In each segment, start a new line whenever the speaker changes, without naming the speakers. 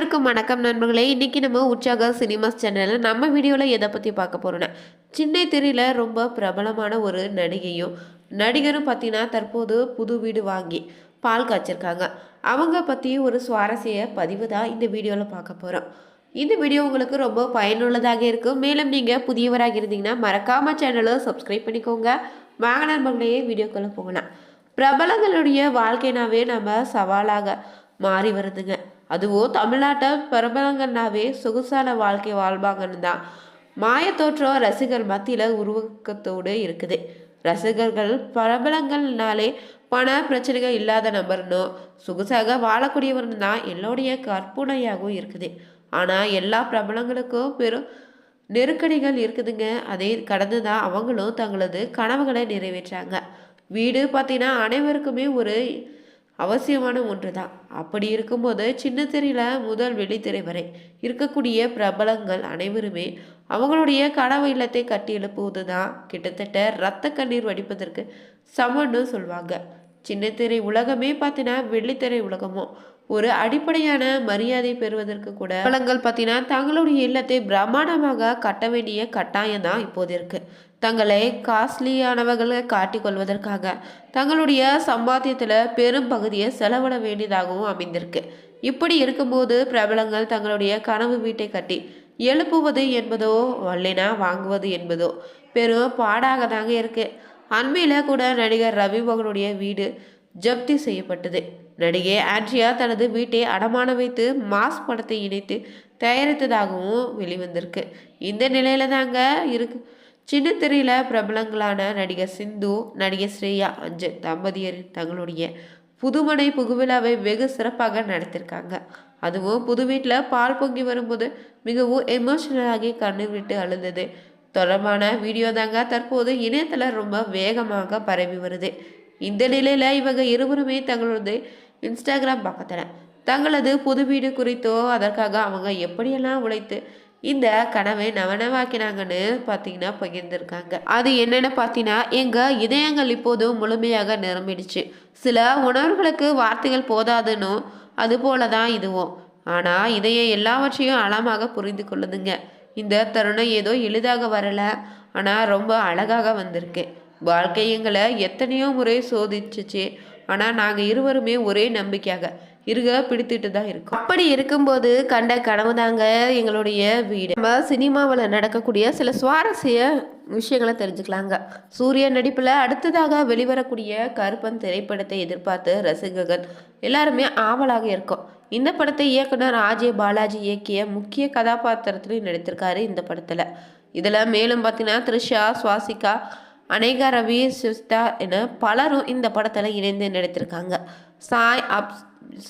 அனைவருக்கும் வணக்கம் நண்பர்களே. இன்றைக்கி நம்ம உற்சாக சினிமாஸ் சேனலில் நம்ம வீடியோவில் எதை பற்றி பார்க்க போகிறோன்னா சின்ன திரையில் ரொம்ப பிரபலமான ஒரு நடிகையும் நடிகரும் பார்த்தீங்கன்னா தற்போது புது வீடு வாங்கி பால் காய்ச்சிருக்காங்க. அவங்க பற்றி ஒரு சுவாரஸ்ய பதிவு தான் இந்த வீடியோவில் பார்க்க போகிறோம் இந்த வீடியோ உங்களுக்கு ரொம்ப பயனுள்ளதாக இருக்கும். மேலும் நீங்கள் புதியவராக இருந்தீங்கன்னா மறக்காம சேனலை சப்ஸ்கிரைப் பண்ணிக்கோங்க. வாங்க நண்பர்களே வீடியோக்குள்ளே போகலாம். பிரபலங்களுடைய வாழ்க்கைனாவே நம்ம சவாலாக மாறி வருதுங்க. அதுவும் தமிழ்நாட்டை பிரபலங்கள்னாவே சொகுசான வாழ்க்கை வாழ்வாங்கன்னு தான். மாயத்தோற்றம் ரசிகர் மத்தியில் உருவக்கத்தோடு இருக்குது. ரசிகர்கள் பிரபலங்கள்னாலே பண பிரச்சனைகள் இல்லாத நபர்னோ சொகுசாக வாழக்கூடியவர்னு தான் எல்லோடைய கற்பனையாகவும் இருக்குது. ஆனால் எல்லா பிரபலங்களுக்கும் பெரும் நெருக்கடிகள் இருக்குதுங்க. அதை கடந்து தான் அவங்களும் தங்களது கனவுகளை நிறைவேற்றாங்க. வீடு பார்த்தீங்கன்னா அனைவருக்குமே ஒரு அவசியமான ஒன்று தான் அப்படி இருக்கும்போது சின்ன திரையில முதல் வெளித்திரை வரை இருக்கக்கூடிய பிரபலங்கள் அனைவருமே அவங்களுடைய கனவு இல்லத்தை கட்டி எழுப்புவது தான் கிட்டத்தட்ட ரத்த கண்ணீர் வடிப்பதற்கு சமன்னு சொல்லுவாங்க சின்னத்திரை உலகமே பார்த்தீங்கன்னா வெள்ளித்திரை உலகமும் ஒரு அடிப்படையான மரியாதை பெறுவதற்கு கூட வளங்கள் பார்த்தீங்கன்னா தங்களுடைய இல்லத்தை பிரம்மாண்டமாக கட்ட வேண்டிய கட்டாயம் தான் இப்போது இருக்கு. தங்களை காஸ்ட்லியானவர்களை காட்டிக்கொள்வதற்காக தங்களுடைய சம்பாத்தியத்தில் பெரும் பகுதியை செலவிட வேண்டியதாகவும் அமைந்திருக்கு. இப்படி இருக்கும்போது பிரபலங்கள் தங்களுடைய கனவு வீட்டை கட்டி எழுப்புவது என்பதோ வல்லினா வாங்குவது என்பதோ பெரும் பாடாக தாங்க இருக்கு. அண்மையில் கூட நடிகர் ரவி மகனுடைய வீடு ஜப்தி செய்யப்பட்டது. நடிகை ஆண்ட்ரியா தனது வீட்டை அடமான வைத்து மாஸ் படத்தை இணைத்து தயாரித்ததாகவும் வெளிவந்திருக்கு. இந்த நிலையில தாங்க இருக்கு. சின்ன திரையில பிரபலங்களான நடிகர் சிந்து நடிகர் ஸ்ரேயா அஞ்சு தம்பதியர் தங்களுடைய புதுமனை புகுவிழாவை வெகு சிறப்பாக நடத்திருக்காங்க. அதுவும் புது வீட்டில் பால் பொங்கி வரும்போது மிகவும் எமோஷனலாகி கண்ணீர் விட்டு அழுந்தது. தொடர்பான வீடியோ தாங்க தற்போது இணையத்தில் ரொம்ப வேகமாக பரவி வருது. இந்த நிலையில் இவங்க இருவருமே தங்களது இன்ஸ்டாகிராம் பக்கத்தில். தங்களது புது வீடு குறித்தோ அதற்காக அவங்க எப்படியெல்லாம் உழைத்து இந்த கனவை நவனவாக்கினாங்கன்னு பார்த்தீங்கன்னா பகிர்ந்திருக்காங்க. அது என்னென்னு பார்த்தீங்கன்னா எங்கள் இதயங்கள் இப்போது முழுமையாக நிரம்பிடுச்சு. சில உணர்வுகளுக்கு வார்த்தைகள் போதாதுன்னு அது போல தான் இதுவும். ஆனால் இதயம் எல்லாவற்றையும் ஆழமாக புரிந்து கொள்ளுதுங்க. இந்த தருணம் ஏதோ எளிதாக வரலை. ஆனால் ரொம்ப அழகாக வந்திருக்கு. வாழ்க்கை எங்களை எத்தனையோ முறை சோதிச்சுச்சு. ஆனால் நாங்கள் இருவருமே ஒரே நம்பிக்கையாக இருக பிடித்துட்டு தான் இருக்கோம். அப்படி இருக்கும்போது கண்ட கனவு தாங்க எங்களுடைய வீடு. நம்ம சினிமாவில் நடக்கக்கூடிய சில சுவாரஸ்ய விஷயங்களை தெரிஞ்சுக்கலாங்க. சூர்யா நடிப்பில் அடுத்ததாக வெளிவரக்கூடிய கருப்பன் திரைப்படத்தை எதிர்பார்த்து ரசிகர்கள் எல்லாருமே ஆவலாக இருக்கும். இந்த படத்தை இயக்குனர் ஆஜே பாலாஜி இயக்கிய முக்கிய கதாபாத்திரத்திலையும் நடித்திருக்காரு இந்த படத்தில். இதில் மேலும் பார்த்தீங்கன்னா த்ரிஷா சுவாசிகா அனேகா ரவி சிஸ்தா என பலரும் இந்த படத்தில் இணைந்து நடித்திருக்காங்க. சாய் அப்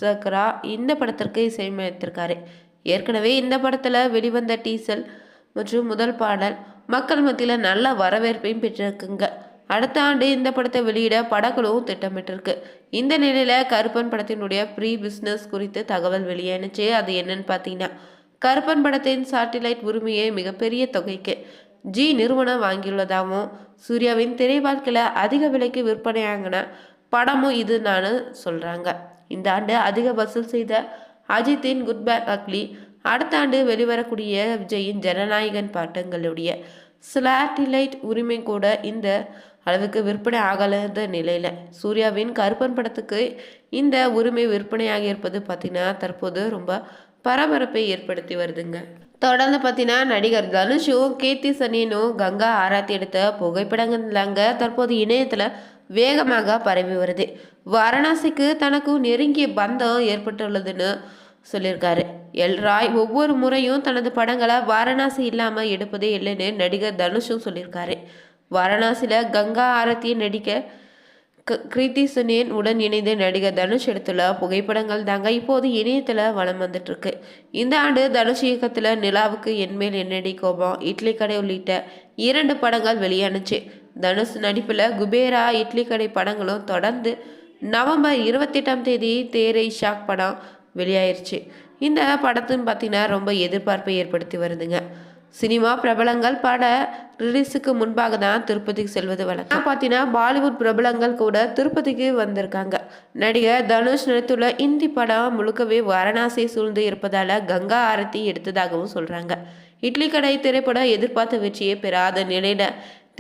சக்ரா இந்த படத்திற்கு இசையமைத்திருக்காரு. ஏற்கனவே இந்த படத்தில் வெளிவந்த டீசல் மற்றும் முதல் பாடல் மக்கள் மத்தியில் நல்ல வரவேற்பையும் பெற்றிருக்குங்க. அடுத்த ஆண்டு இந்த படத்தை வெளியிட படக்குழுவும் திட்டமிட்டிருக்கு. இந்த நிலையில் கருப்பன் படத்தினுடைய ப்ரீ பிஸ்னஸ் குறித்து தகவல் வெளியானுச்சு. அது என்னன்னு பார்த்தீங்கன்னா கருப்பன் படத்தின் சாட்டிலைட் உரிமையை மிகப்பெரிய தொகைக்கு. ஜி நிறுவனம் வாங்கியுள்ளதாகவும் சூர்யாவின் திரை வாழ்க்கையில் அதிக விலைக்கு விற்பனையாகின படமும் இது நான் சொல்கிறாங்க இந்த ஆண்டு அதிக வசூல் செய்த அஜித்தின் குட் பேக் அக்லி அடுத்த ஆண்டு வெளிவரக்கூடிய விஜயின் ஜனநாயகன் பாட்டங்களுடைய ஸ்லாட்டிலைட் உரிமை கூட இந்த அளவுக்கு விற்பனை ஆகலாத நிலையில் சூர்யாவின் கருப்பன் படத்துக்கு இந்த உரிமை விற்பனையாகி இருப்பது பார்த்திங்கன்னா தற்போது ரொம்ப பரபரப்பை ஏற்படுத்தி வருதுங்க. தொடர்ந்து பார்த்தீங்கன்னா நடிகர் தனுஷும் கீர்த்தி சனியனும் கங்கா ஆராத்தி எடுத்த புகைப்படங்கள்லாங்க தற்போது இணையத்தில் வேகமாக பரவி வருது. வாரணாசிக்கு தனக்கு நெருங்கிய பந்தம் ஏற்பட்டுள்ளதுன்னு சொல்லியிருக்காரு. எல் ராய் ஒவ்வொரு முறையும் தனது படங்களை வாரணாசி இல்லாமல் எடுப்பதே இல்லைன்னு நடிகர் தனுஷும் சொல்லியிருக்காரு. வாரணாசியில் கங்கா ஆரத்தியை நடிக்க கிருதி சுனேன் உடன் இணைந்து நடிகர் தனுஷ் எடுத்துள்ள புகைப்படங்கள் தாங்க இப்போது இணையத்தில் வளம் வந்துட்டுருக்கு. இந்த ஆண்டு தனுஷ் இயக்கத்தில் நிலாவுக்கு என்மேல் என்னடி கோபம்? இட்லி கடை உள்ளிட்ட இரண்டு படங்கள் வெளியானுச்சு. தனுஷ் நடிப்பில் குபேரா இட்லி கடை படங்களும் தொடர்ந்து நவம்பர் இருபத்தெட்டாம் தேதி தேரை ஷாக் படம் வெளியாயிருச்சு. இந்த படத்துன்னு பார்த்தீங்கன்னா ரொம்ப எதிர்பார்ப்பை ஏற்படுத்தி வருதுங்க. சினிமா பிரபலங்கள் பட ரிலீஸுக்கு முன்பாக தான் திருப்பதிக்கு செல்வது வழக்கம். பார்த்தீங்கன்னா பாலிவுட் பிரபலங்கள் கூட திருப்பதிக்கு வந்திருக்காங்க. நடிகர் தனுஷ் நடித்துள்ள இந்தி படம் முழுக்கவே வாரணாசி சூழ்ந்து இருப்பதால கங்கா ஆரத்தி எடுத்ததாகவும் சொல்றாங்க. இட்லி கடை திரைப்படம் எதிர்பார்த்த வெற்றியை பெறாத நிலையில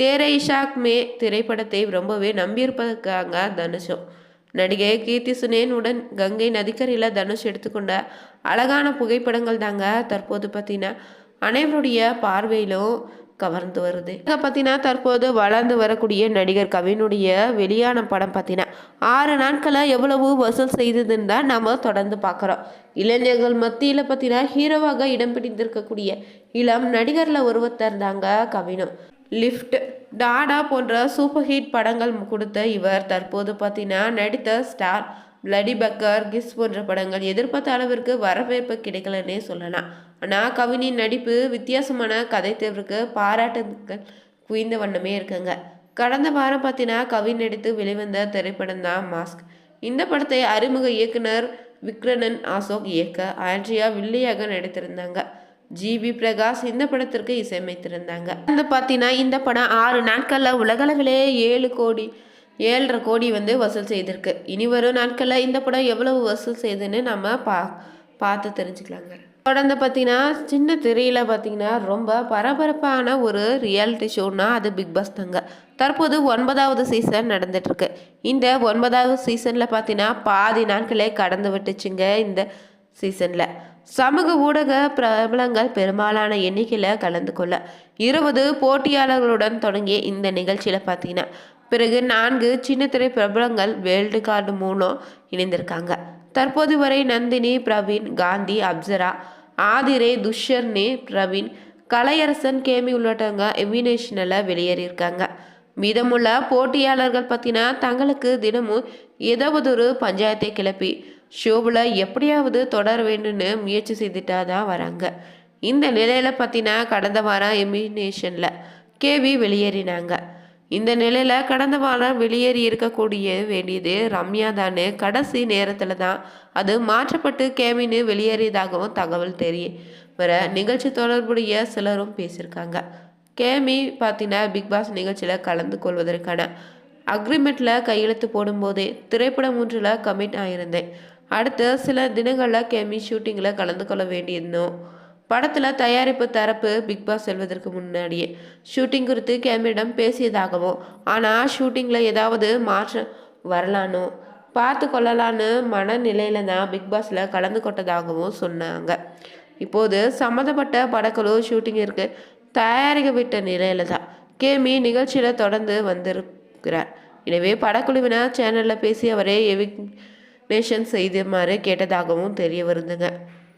தேரை இஷாக் மே திரைப்படத்தை ரொம்பவே நம்பியிருப்பதற்காக தனுஷும். நடிகை கீர்த்தி சுனேனுடன் கங்கை நதிக்கரையில் தனுஷ் எடுத்துக்கொண்ட அழகான புகைப்படங்கள் தாங்க தற்போது பார்த்தீங்கன்னா அனைவருடைய பார்வையிலும் கவர்ந்து வருது. இதை பார்த்தீங்கன்னா தற்போது வளர்ந்து வரக்கூடிய நடிகர் கவினுடைய வெளியான படம் பார்த்தீங்கன்னா ஆறு நாட்களாக எவ்வளவு வசூல் செய்ததுன்னு தான் நம்ம தொடர்ந்து பார்க்குறோம். இளைஞர்கள் மத்தியில் பார்த்தீங்கன்னா ஹீரோவாக இடம் பிடித்திருக்கக்கூடிய இளம் நடிகரில் ஒருவர் தாங்க கவினும் லிஃப்ட் டாடா போன்ற சூப்பர் ஹிட் படங்கள் கொடுத்த இவர் தற்போது பார்த்தீங்கன்னா நடித்த ஸ்டார் பிளடி பக்கர் கிஸ் போன்ற படங்கள் எதிர்பார்த்த அளவிற்கு வரவேற்பு கிடைக்கலன்னே சொல்லலாம். ஆனால் கவினின் நடிப்பு வித்தியாசமான கதை தேர்வுக்கு பாராட்டுகள் குவிந்த வண்ணமே இருக்குங்க. கடந்த வாரம் பார்த்தீங்கன்னா கவின் நடித்து வெளிவந்த திரைப்படம் தான் மாஸ்க். இந்த படத்தை அறிமுக இயக்குனர் விக்ரணன் அசோக் இயக்க ஆண்ட்ரியா வில்லியாக நடித்திருந்தாங்க. ஜிபி பிரகாஷ் இந்த படத்திற்கு இசையமைத்திருந்தாங்க. வந்து பார்த்தீங்கன்னா இந்த படம் ஆறு நாட்களில் உலகளவிலே ஏழு கோடி ஏழரை கோடி வந்து வசூல் செய்திருக்கு. இனி வரும் நாட்களில் இந்த படம் எவ்வளவு வசூல் செய்யுதுன்னு நம்ம பா பார்த்து தெரிஞ்சுக்கலாங்க. தொடர்ந்து பார்த்தீங்கன்னா சின்ன திரையில் பார்த்தீங்கன்னா ரொம்ப பரபரப்பான ஒரு ரியாலிட்டி ஷோனா அது பிக் பாஸ் தாங்க. தற்போது ஒன்பதாவது சீசன் நடந்துட்டுருக்கு. இந்த ஒன்பதாவது சீசனில் பார்த்தீங்கன்னா பாதி நாட்களே கடந்து விட்டுச்சுங்க இந்த சீசனில் சமூக ஊடக பிரபலங்கள் பெரும்பாலான எண்ணிக்கையில் கலந்து கொள்ள. இருபது போட்டியாளர்களுடன் தொடங்கிய இந்த நிகழ்ச்சியில் பார்த்தீங்கன்னா பிறகு நான்கு சின்னத்திரை பிரபலங்கள் வேர்ல்டு கார்டு மூலம் இணைந்திருக்காங்க. தற்போது வரை நந்தினி பிரவீன் காந்தி அப்சரா ஆதிரே துஷர்னே பிரவீன் கலையரசன் கேமி உள்ளிட்டவங்க எமினேஷனில் வெளியேறியிருக்காங்க. மீதமுள்ள போட்டியாளர்கள் பார்த்தீங்கன்னா தங்களுக்கு தினமும் ஏதாவது ஒரு பஞ்சாயத்தை கிளப்பி ஷோவில் எப்படியாவது தொடர வேண்டும்னு முயற்சி செய்துட்டா தான் வராங்க. இந்த நிலையில் பார்த்தீங்கன்னா கடந்த வாரம் எமினேஷனில் கேவி வெளியேறினாங்க. இந்த நிலையில் கடந்த வாரம் வெளியேறி இருக்கக்கூடிய வேண்டியது ரம்யா தானே கடைசி நேரத்தில் தான் அது மாற்றப்பட்டு கேமின்னு வெளியேறியதாகவும் தகவல் தெரியும் வர நிகழ்ச்சி தொடர்புடைய சிலரும் பேசியிருக்காங்க. கேமி பார்த்தீங்கன்னா பிக் பாஸ் நிகழ்ச்சியில் கலந்து கொள்வதற்கான அக்ரிமெண்ட்டில் கையெழுத்து போடும்போதே திரைப்படம் ஒன்றில் கமிட் ஆகியிருந்தேன் அடுத்த சில தினங்களில் கேமி ஷூட்டிங்கில் கலந்து கொள்ள வேண்டியிருந்தோம். படத்தில் தயாரிப்பு தரப்பு பிக் பாஸ் செல்வதற்கு முன்னாடியே ஷூட்டிங் குறித்து கேமியிடம் பேசியதாகவும் ஆனால் ஷூட்டிங்கில் ஏதாவது மாற்றம் வரலானோ பார்த்து கொள்ளலான்னு மனநிலையில தான் பிக் பாஸில் கலந்து கொண்டதாகவும் சொன்னாங்க. இப்போது சம்மந்தப்பட்ட படக்குழு ஷூட்டிங்கிற்கு தயாரிக்க விட்ட நிலையில தான் கேமி நிகழ்ச்சியில் தொடர்ந்து வந்திருக்கிறார். எனவே படக்குழுவினர் சேனலில் பேசி அவரே எவிக்னேஷன் செய்துமாறு கேட்டதாகவும் தெரிய வருதுங்க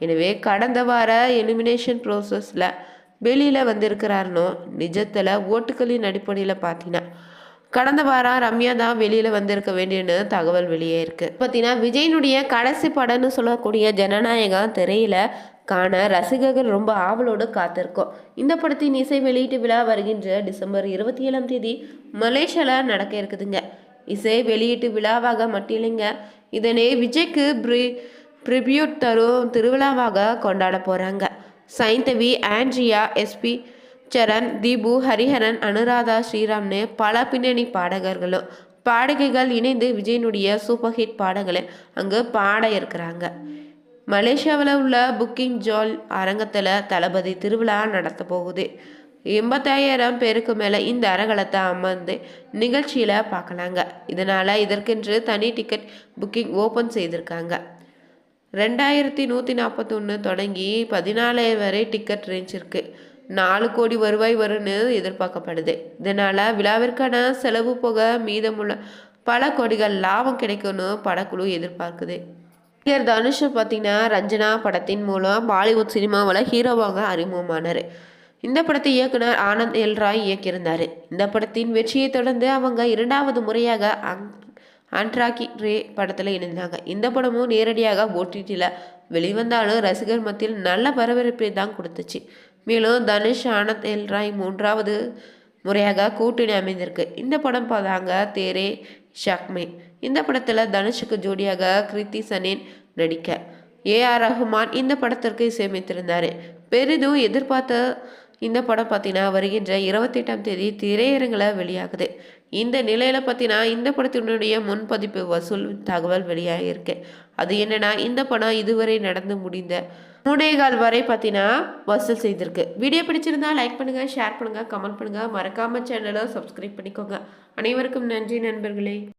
எனவே கடந்த வார எலிமினேஷன் ப்ரோசஸில் வெளியில் வந்திருக்கிறாருனோ நிஜத்தில் ஓட்டுகளின் அடிப்படையில் பார்த்தீங்கன்னா கடந்த வாரம் ரம்யா தான் வெளியில் வந்திருக்க வேண்டியன்னு தகவல் வெளியே இருக்கு. பார்த்தீங்கன்னா விஜயனுடைய கடைசி படம்னு சொல்லக்கூடிய ஜனநாயகம் திரையில காண ரசிகர்கள் ரொம்ப ஆவலோடு காத்திருக்கோம். இந்த படத்தின் இசை வெளியீட்டு விழா வருகின்ற டிசம்பர் இருபத்தி ஏழாம் தேதி மலேசியாவில் நடக்க இருக்குதுங்க. இசை வெளியீட்டு விழாவாக மட்டும் இல்லைங்க இதனை விஜய்க்கு ப்ரி ட்ரிபியூட் தரும் திருவிழாவாக கொண்டாட போகிறாங்க சைந்தவி ஆண்ட்ரியா எஸ்பி சரண் தீபு ஹரிஹரன் அனுராதா ஸ்ரீராம்னு பல பின்னணி பாடகர்களும் பாடகைகள் இணைந்து விஜயனுடைய சூப்பர் ஹிட் பாடல்களை அங்கு பாட இருக்கிறாங்க. மலேசியாவில் உள்ள புக்கிங் ஜால் அரங்கத்தில் தளபதி திருவிழா நடத்த போகுது. எண்பத்தாயிரம் பேருக்கு மேலே இந்த அரங்கலத்தை அமர்ந்து நிகழ்ச்சியில் பார்க்கலாங்க இதனால் இதற்கென்று தனி டிக்கெட் புக்கிங் ஓப்பன் செய்திருக்காங்க. ரெண்டாயிரத்தி நூற்றி நாற்பத்தொன்று தொடங்கி பதினாலு வரை டிக்கெட் ரேஞ்ச் இருக்குது நாலு கோடி வருவாய் வரும்னு எதிர்பார்க்கப்படுது. இதனால் விழாவிற்கான செலவு போக மீதமுள்ள பல கோடிகள் லாபம் கிடைக்கும்னு படக்குழு எதிர்பார்க்குது. நடிகர் தனுஷ் பார்த்தீங்கன்னா ரஞ்சனா படத்தின் மூலம் பாலிவுட் சினிமாவில் ஹீரோவாக அறிமுகமானார். இந்த படத்தை இயக்குனர் ஆனந்த் எல் ராய் இயக்கியிருந்தார். இந்த படத்தின் வெற்றியை தொடர்ந்து அவங்க இரண்டாவது முறையாக அங் அன்ட்ராக்கி ரே படத்தில் இணைந்தாங்க. இந்த படமும் நேரடியாக ஓடிடியில் வெளிவந்தாலும் ரசிகர் மத்தியில் நல்ல பரபரப்பை தான் கொடுத்துச்சு. மேலும் தனுஷ் ஆனந்த் எல் ராய் மூன்றாவது முறையாக கூட்டணி அமைந்திருக்கு. இந்த படம் பார்த்தாங்க தேரே ஷக்மே. இந்த படத்தில் தனுஷுக்கு ஜோடியாக கிருத்தி சனேன் நடிக்க. ஏ ஆர் ரஹ்மான் இந்த படத்திற்கு இசையமைத்திருந்தார். பெரிதும் எதிர்பார்த்த இந்த படம் பார்த்தீங்கன்னா வருகின்ற இருபத்தெட்டாம் தேதி திரையரங்கில் வெளியாகுது. இந்த நிலையில் பார்த்தீங்கன்னா இந்த படத்தினுடைய முன்பதிப்பு வசூல் தகவல் வெளியாகிருக்கு அது என்னென்னா இந்த படம் இதுவரை நடந்து முடிந்த மூடேகால் வரை பார்த்தீங்கன்னா வசூல் செய்திருக்கு. வீடியோ பிடிச்சிருந்தா லைக் பண்ணுங்கள் ஷேர் பண்ணுங்கள் கமெண்ட் பண்ணுங்கள் மறக்காமல் சேனலை சப்ஸ்கிரைப் பண்ணிக்கோங்க. அனைவருக்கும் நன்றி நண்பர்களே.